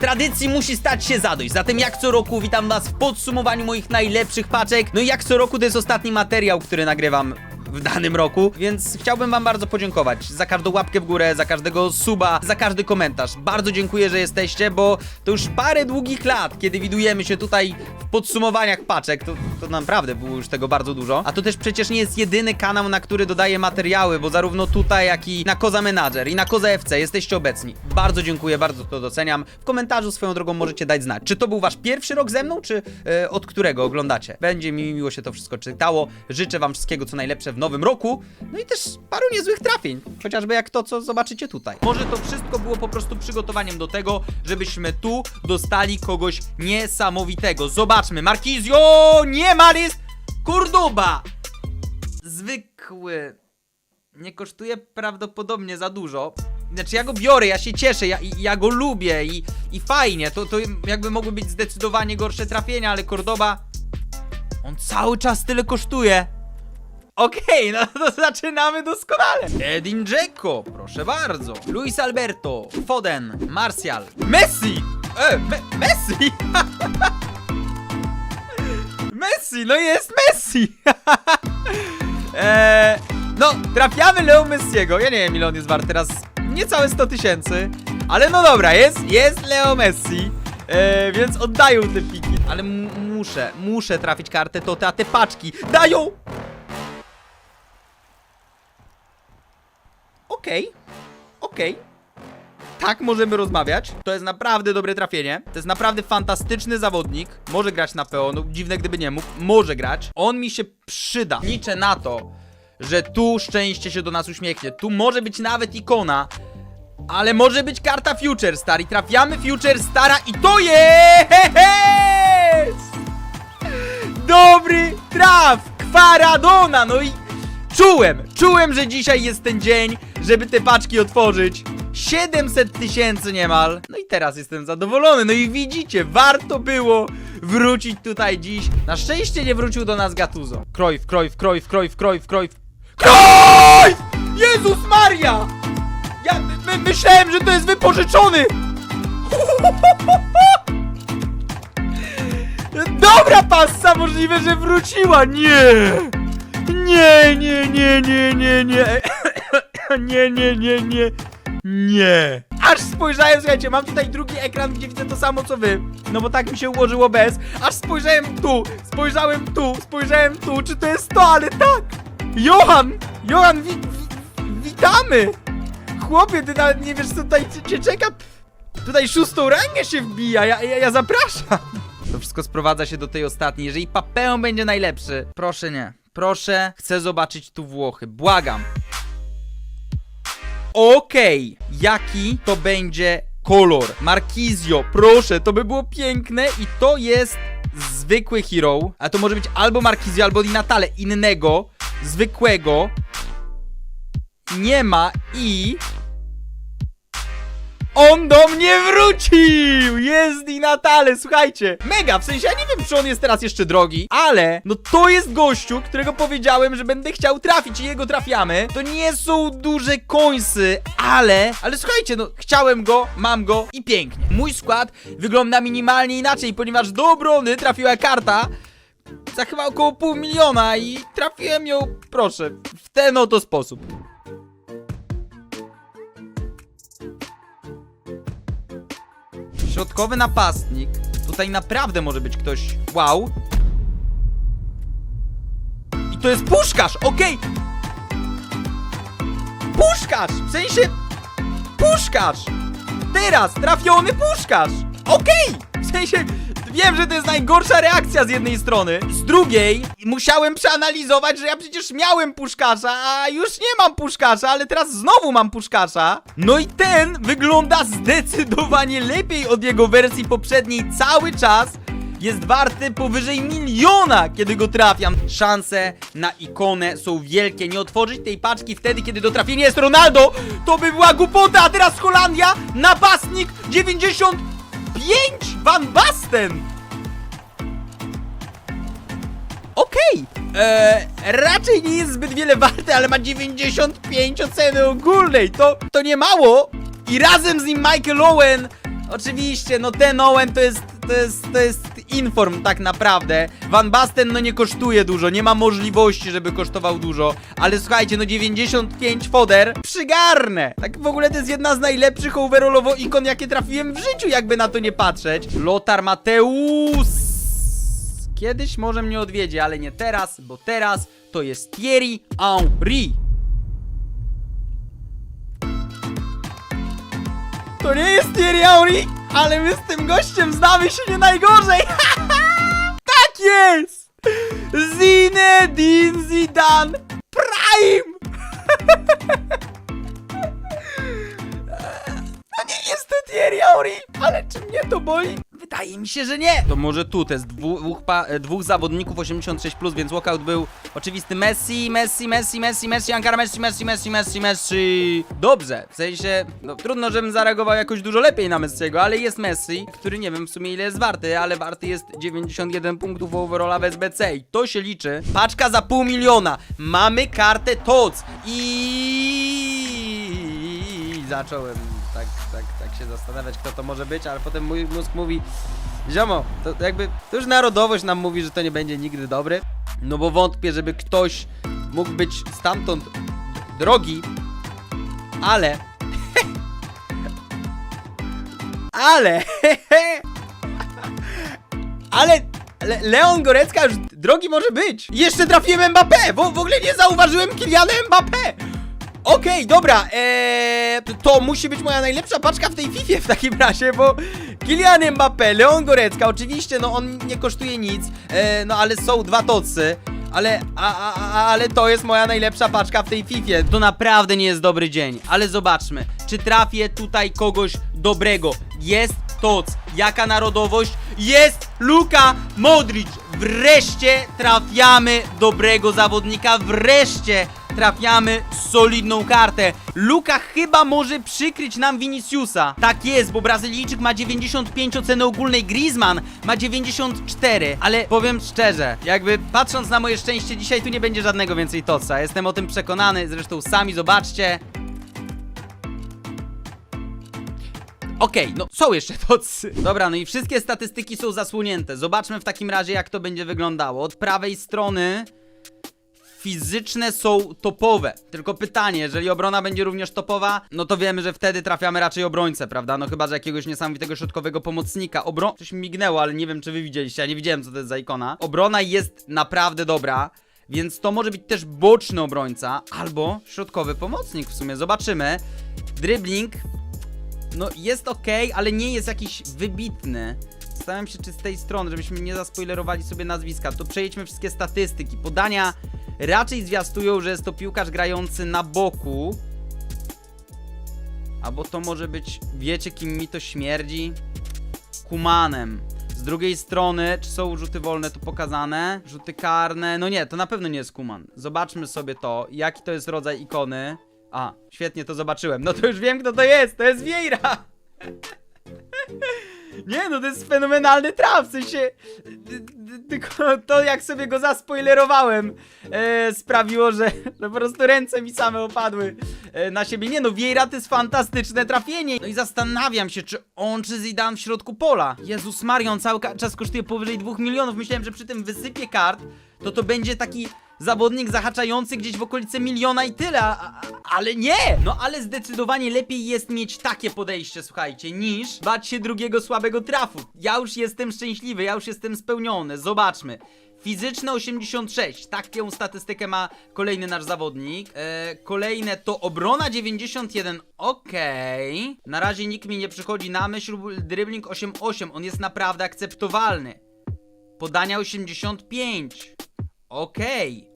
Tradycji musi stać się zadość, zatem jak co roku witam was w podsumowaniu moich najlepszych paczek. No i jak co roku to jest ostatni materiał, który nagrywam w danym roku, więc chciałbym wam bardzo podziękować za każdą łapkę w górę, za każdego suba, za każdy komentarz. Bardzo dziękuję, że jesteście, bo to już parę długich lat, kiedy widujemy się tutaj w podsumowaniach paczek, to, to naprawdę było już tego bardzo dużo. A to też przecież nie jest jedyny kanał, na który dodaję materiały, bo zarówno tutaj, jak i na Koza Manager i na Koza FC jesteście obecni. Bardzo dziękuję, bardzo to doceniam. W komentarzu swoją drogą możecie dać znać, czy to był wasz pierwszy rok ze mną, czy e, od którego oglądacie. Będzie mi miło się to wszystko czytało. Życzę wam wszystkiego co najlepsze w nowym roku. No i też paru niezłych trafień, chociażby jak to, co zobaczycie tutaj. Może to wszystko było po prostu przygotowaniem do tego, żebyśmy tu dostali kogoś niesamowitego. Zobaczmy, Markizio, nie Maris, Kurduba. Zwykły nie kosztuje prawdopodobnie za dużo. Znaczy ja go biorę, ja się cieszę, ja, ja go lubię i, i fajnie, to, to jakby mogły być zdecydowanie gorsze trafienia, ale Cordoba, on cały czas tyle kosztuje. Okej, no to zaczynamy doskonale. Edin Dzeko, proszę bardzo. Luis Alberto, Foden, Martial, Messi! E, me, Messi! Messi, no jest Messi! Eee, no, trafiamy Leo Messiego. Ja nie wiem, ile on jest wart teraz. Niecałe 100 tysięcy. Ale no dobra, jest, jest Leo Messi. Eee, więc oddają te piki. Ale muszę, muszę trafić kartę, to a te paczki dają! Okej, okej. Tak możemy rozmawiać. To jest naprawdę dobre trafienie. To jest naprawdę fantastyczny zawodnik. Może grać na PO, no dziwne gdyby nie mógł. Może grać. On mi się przyda. Liczę na to, że tu szczęście się do nas uśmiechnie. Tu może być nawet ikona. Ale może być karta Future Star i trafiamy Future Stara i to jest! Dobry traf! Kwaradona! No i czułem, czułem, że dzisiaj jest ten dzień, żeby te paczki otworzyć. 700 tysięcy niemal. No i teraz jestem zadowolony. No i widzicie, warto było wrócić tutaj dziś. Na szczęście nie wrócił do nas Gatuzo. Krojf, krojf, krojf, krojf, krojf, krojf. KROJF! Jezus Maria! Ja my, my, myślałem, że to jest wypożyczony! Dobra passa, możliwe, że wróciła! Nie! Nie, nie, nie, nie, nie, nie. Nie, nie, nie, nie. Nie. Aż spojrzałem, słuchajcie, mam tutaj drugi ekran, gdzie widzę to samo co wy. No bo tak mi się ułożyło bez. Aż spojrzałem tu, spojrzałem tu, spojrzałem tu, czy to jest to, ale tak. Johan! Johan, wi wi witamy! Chłopie, ty nawet nie wiesz, co tutaj cię- czeka. Tutaj szóstą rangę się wbija, ja, ja, ja zapraszam. To wszystko sprowadza się do tej ostatniej. Jeżeli Papeon będzie najlepszy, proszę nie. Proszę, chcę zobaczyć tu Włochy. Błagam. Okej, jaki to będzie kolor? Markizio, proszę, to by było piękne i to jest zwykły hero. A to może być albo Markizio, albo Di Natale. Innego, zwykłego nie ma i... On do mnie wrócił! Jest Di Natale, słuchajcie. Mega, w sensie ja nie wiem, czy on jest teraz jeszcze drogi, ale no to jest gościu, którego powiedziałem, że będę chciał trafić i jego trafiamy. To nie są duże końsy, ale, ale słuchajcie, no chciałem go, mam go i pięknie. Mój skład wygląda minimalnie inaczej, ponieważ do obrony trafiła karta za chyba około pół miliona i trafiłem ją, proszę, w ten oto sposób. Środkowy napastnik. Tutaj naprawdę może być ktoś. Wow. I to jest puszkarz! Okej! Puszkarz! W sensie. Puszkarz! Teraz! Trafiony puszkarz! Okej! W sensie. Wiem, że to jest najgorsza reakcja z jednej strony. Z drugiej musiałem przeanalizować, że ja przecież miałem puszkarza, a już nie mam puszkarza, ale teraz znowu mam puszkarza. No i ten wygląda zdecydowanie lepiej od jego wersji poprzedniej cały czas. Jest warty powyżej miliona, kiedy go trafiam. Szanse na ikonę są wielkie. Nie otworzyć tej paczki wtedy, kiedy do trafienia jest Ronaldo, to by była głupota. A teraz Holandia, napastnik 95 Van Basten. Okej, eee, raczej nie jest zbyt wiele warte, ale ma 95 oceny ogólnej. To, to nie mało. I razem z nim Michael Owen Oczywiście, no ten Owen to jest, to jest, to jest inform tak naprawdę. Van Basten no nie kosztuje dużo, nie ma możliwości, żeby kosztował dużo. Ale słuchajcie, no 95 foder przygarnę. Tak w ogóle to jest jedna z najlepszych overallowo ikon, jakie trafiłem w życiu, jakby na to nie patrzeć. Lothar Mateusz. Kiedyś może mnie odwiedzi, ale nie teraz, bo teraz to jest Thierry Henry. To nie jest Thierry Henry, ale my z tym gościem znamy się nie najgorzej. tak jest! Zinedine Zidane Prime! No nie jest to Thierry ale czy mnie to boli? Wydaje mi się, że nie. To może tu, to jest dwóch, e, dwóch zawodników 86+, plus, więc walkout był oczywisty Messi, Messi, Messi, Messi, Messi, Ankara, Messi, Messi, Messi, Messi, Messi. Dobrze, w sensie, no trudno, żebym zareagował jakoś dużo lepiej na Messiego, ale jest Messi, który nie wiem w sumie ile jest warty, ale warty jest 91 punktów overalla w SBC i to się liczy. Paczka za pół miliona. Mamy kartę TOC i zacząłem tak, tak, tak się zastanawiać, kto to może być, ale potem mój mózg mówi Ziomo, to jakby, to już narodowość nam mówi, że to nie będzie nigdy dobry. No bo wątpię, żeby ktoś mógł być stamtąd drogi Ale Ale Ale Le Leon Gorecka już drogi może być. Jeszcze trafiłem Mbappé, bo w ogóle nie zauważyłem Kyliana Mbappé Okej, dobra, eee, to, musi być moja najlepsza paczka w tej FIFA w takim razie, bo Kylian Mbappé, Leon Gorecka, oczywiście, no on nie kosztuje nic, e, no ale są dwa tocy, ale, a, a, ale to jest moja najlepsza paczka w tej FIFA. To naprawdę nie jest dobry dzień, ale zobaczmy, czy trafię tutaj kogoś dobrego. Jest toc, jaka narodowość? Jest Luka Modric. Wreszcie trafiamy dobrego zawodnika, wreszcie trafiamy solidną kartę. Luka chyba może przykryć nam Viniciusa. Tak jest, bo Brazylijczyk ma 95 oceny ogólnej, Griezmann ma 94. Ale powiem szczerze, jakby patrząc na moje szczęście, dzisiaj tu nie będzie żadnego więcej toca. Jestem o tym przekonany, zresztą sami zobaczcie. Okej, no są jeszcze tocy. Dobra, no i wszystkie statystyki są zasłonięte. Zobaczmy w takim razie, jak to będzie wyglądało. Od prawej strony fizyczne są topowe. Tylko pytanie, jeżeli obrona będzie również topowa, no to wiemy, że wtedy trafiamy raczej obrońcę, prawda? No chyba, że jakiegoś niesamowitego środkowego pomocnika. Obro... Coś mi mignęło, ale nie wiem, czy wy widzieliście, ja nie widziałem, co to jest za ikona. Obrona jest naprawdę dobra. Więc to może być też boczny obrońca albo środkowy pomocnik w sumie. Zobaczymy. Dribbling no jest ok, ale nie jest jakiś wybitny. Zastanawiam się, czy z tej strony, żebyśmy nie zaspoilerowali sobie nazwiska, to przejdźmy wszystkie statystyki. Podania raczej zwiastują, że jest to piłkarz grający na boku. Albo to może być, wiecie kim mi to śmierdzi? Kumanem. Z drugiej strony, czy są rzuty wolne tu pokazane? Rzuty karne, no nie, to na pewno nie jest Kuman. Zobaczmy sobie to, jaki to jest rodzaj ikony. A, świetnie to zobaczyłem. No to już wiem, kto to jest. To jest Vieira. Nie, no to jest fenomenalny traf, w sensie tylko to jak sobie go zaspoilerowałem e, sprawiło, że, po prostu ręce mi same opadły e, na siebie. Nie no, Vieira to jest fantastyczne trafienie. No i zastanawiam się, czy on, czy Zidane w środku pola. Jezus Maria, on cały czas kosztuje powyżej 2 milionów. Myślałem, że przy tym wysypie kart, to to będzie taki zawodnik zahaczający gdzieś w okolice miliona i tyle, a, a, ale nie! No ale zdecydowanie lepiej jest mieć takie podejście, słuchajcie, niż bać się drugiego słabego trafu. Ja już jestem szczęśliwy, ja już jestem spełniony, zobaczmy. Fizyczne 86, taką statystykę ma kolejny nasz zawodnik. E, kolejne to obrona 91, okej. Na razie nikt mi nie przychodzi na myśl, dribbling 88, on jest naprawdę akceptowalny. Podania 85. Okej.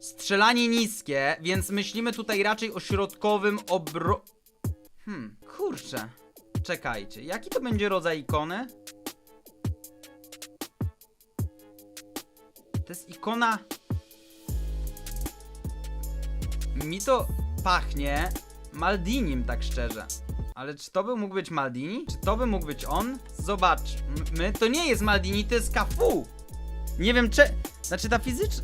Strzelanie niskie, więc myślimy tutaj raczej o środkowym obro... Hmm, kurczę. Czekajcie, jaki to będzie rodzaj ikony? To jest ikona... Mi to pachnie Maldinim, tak szczerze. Ale czy to by mógł być Maldini? Czy to by mógł być on? Zobaczmy. To nie jest Maldini, to jest Cafu. Nie wiem, czy... Znaczy ta fizyczna...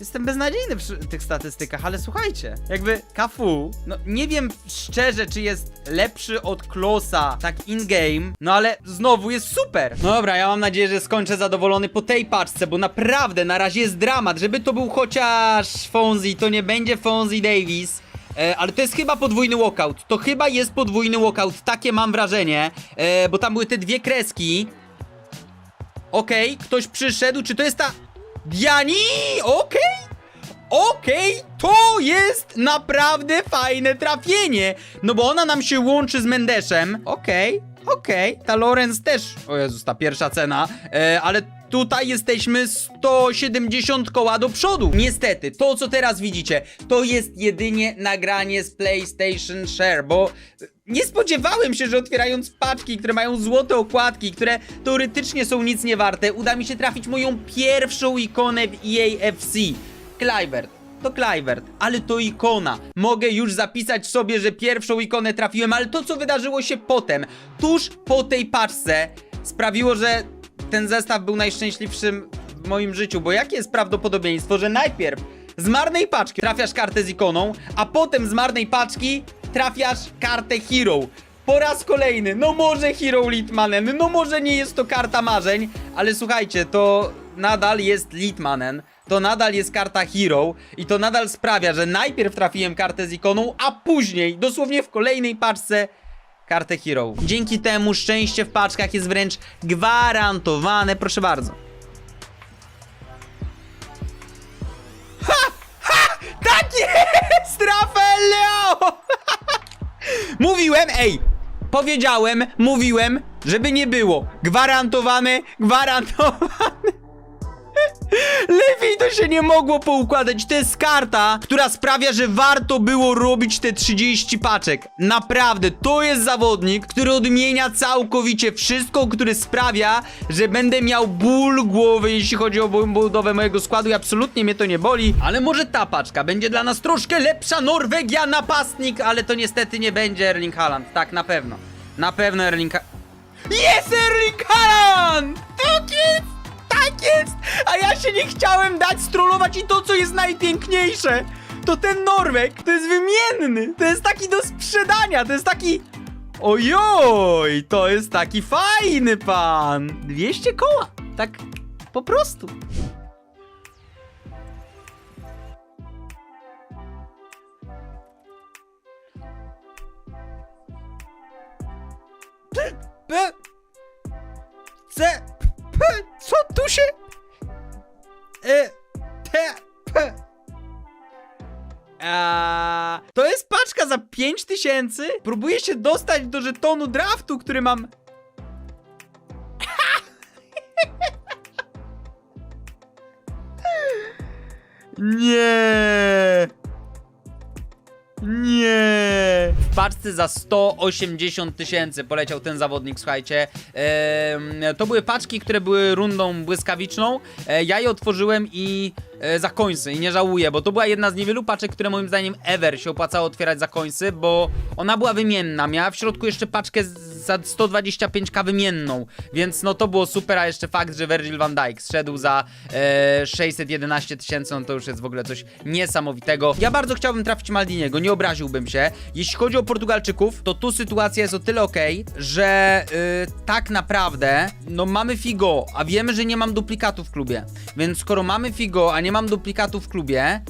Jestem beznadziejny przy tych statystykach, ale słuchajcie, jakby Kafu, no nie wiem szczerze, czy jest lepszy od Klosa, tak in-game, no ale znowu jest super. No dobra, ja mam nadzieję, że skończę zadowolony po tej paczce, bo naprawdę na razie jest dramat, żeby to był chociaż Fonzie, to nie będzie Fonzie Davis. E, ale to jest chyba podwójny walkout. To chyba jest podwójny walkout. Takie mam wrażenie. E, bo tam były te dwie kreski. Okej, ktoś przyszedł. Czy to jest ta. Diani! Okej! Okej, to jest naprawdę fajne trafienie. No bo ona nam się łączy z Mendeszem. Okej, okej. Ta Lorenz też. O Jezus, ta pierwsza cena. E, ale tutaj jesteśmy 170 koła do przodu. Niestety, to co teraz widzicie, to jest jedynie nagranie z PlayStation Share, bo nie spodziewałem się, że otwierając paczki, które mają złote okładki, które teoretycznie są nic nie warte, uda mi się trafić moją pierwszą ikonę w EA FC. Clivert. To Clivert, ale to ikona. Mogę już zapisać sobie, że pierwszą ikonę trafiłem, ale to co wydarzyło się potem, tuż po tej paczce, sprawiło, że ten zestaw był najszczęśliwszym w moim życiu, bo jakie jest prawdopodobieństwo, że najpierw z marnej paczki trafiasz kartę z ikoną, a potem z marnej paczki trafiasz kartę Hero. Po raz kolejny, no może Hero Litmanen, no może nie jest to karta marzeń, ale słuchajcie, to nadal jest Litmanen, to nadal jest karta Hero i to nadal sprawia, że najpierw trafiłem kartę z ikoną, a później, dosłownie w kolejnej paczce, kartę Hero. Dzięki temu szczęście w paczkach jest wręcz gwarantowane, proszę bardzo. Mówiłem, ej! Powiedziałem, mówiłem, żeby nie było. Gwarantowane, gwarantowane. Lepiej to się nie mogło poukładać. To jest karta, która sprawia, że warto było robić te 30 paczek. Naprawdę, to jest zawodnik, który odmienia całkowicie wszystko, który sprawia, że będę miał ból głowy, jeśli chodzi o bu- budowę mojego składu i absolutnie mnie to nie boli. Ale może ta paczka będzie dla nas troszkę lepsza. Norwegia, napastnik, ale to niestety nie będzie Erling Haaland. Tak, na pewno. Na pewno Erling ha Jest Erling Haaland! Tak jest! Tak jest! A ja się nie chciałem dać strollować i to, co jest najpiękniejsze, to ten Norweg, to jest wymienny, to jest taki do sprzedania, to jest taki... Ojoj, to jest taki fajny pan! 200 koła, tak po prostu. C, co tu się... E, te, p. To jest paczka za 5000? Próbuję się dostać do żetonu draftu, który mam... Nie. Nie. W paczce za 180 tysięcy poleciał ten zawodnik, słuchajcie. To były paczki, które były rundą błyskawiczną. E, ja je otworzyłem i e, za końcy i nie żałuję, bo to była jedna z niewielu paczek, które moim zdaniem ever się opłacało otwierać za końcy, bo ona była wymienna. Miała w środku jeszcze paczkę za 125k wymienną, więc no to było super, a jeszcze fakt, że Virgil van Dijk zszedł za e, 611 tysięcy, no to już jest w ogóle coś niesamowitego. Ja bardzo chciałbym trafić Maldiniego, nie obraziłbym się. Jeśli chodzi o Portugalczyków, to tu sytuacja jest o tyle okej, że y, tak naprawdę, no mamy Figo, a wiemy, że nie mam duplikatu w klubie. Więc skoro mamy Figo, a nie mam duplikatu w klubie,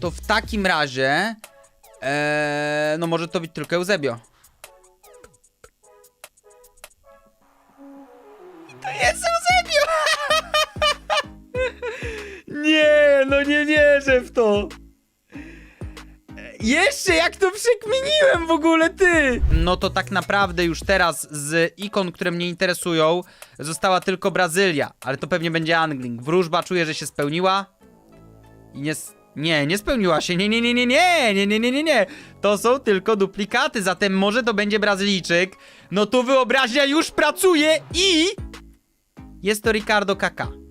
to w takim razie, e, no może to być tylko Eusebio. No nie wierzę w to. Jeszcze jak to przekminiłem w ogóle, ty! No to tak naprawdę już teraz z ikon, które mnie interesują, została tylko Brazylia, ale to pewnie będzie Angling. Wróżba czuję, że się spełniła. I nie... Nie, nie spełniła się. Nie, nie, nie, nie, nie, nie, nie, nie, nie, nie. To są tylko duplikaty, zatem może to będzie Brazylijczyk. No tu wyobraźnia już pracuje i... Jest to Ricardo Kaká.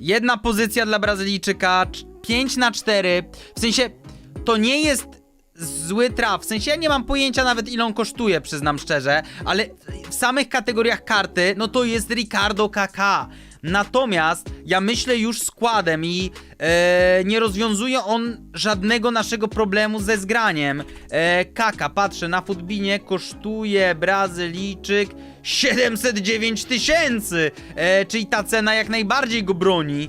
Jedna pozycja dla Brazylijczyka, 5 na 4. W sensie, to nie jest zły traf. W sensie, ja nie mam pojęcia nawet ile on kosztuje, przyznam szczerze, ale w samych kategoriach karty, no to jest Ricardo KK. Natomiast ja myślę już składem i e, nie rozwiązuje on żadnego naszego problemu ze zgraniem. E, Kaka, patrzę na Footbinie, kosztuje Brazylijczyk 709 tysięcy, e, czyli ta cena jak najbardziej go broni.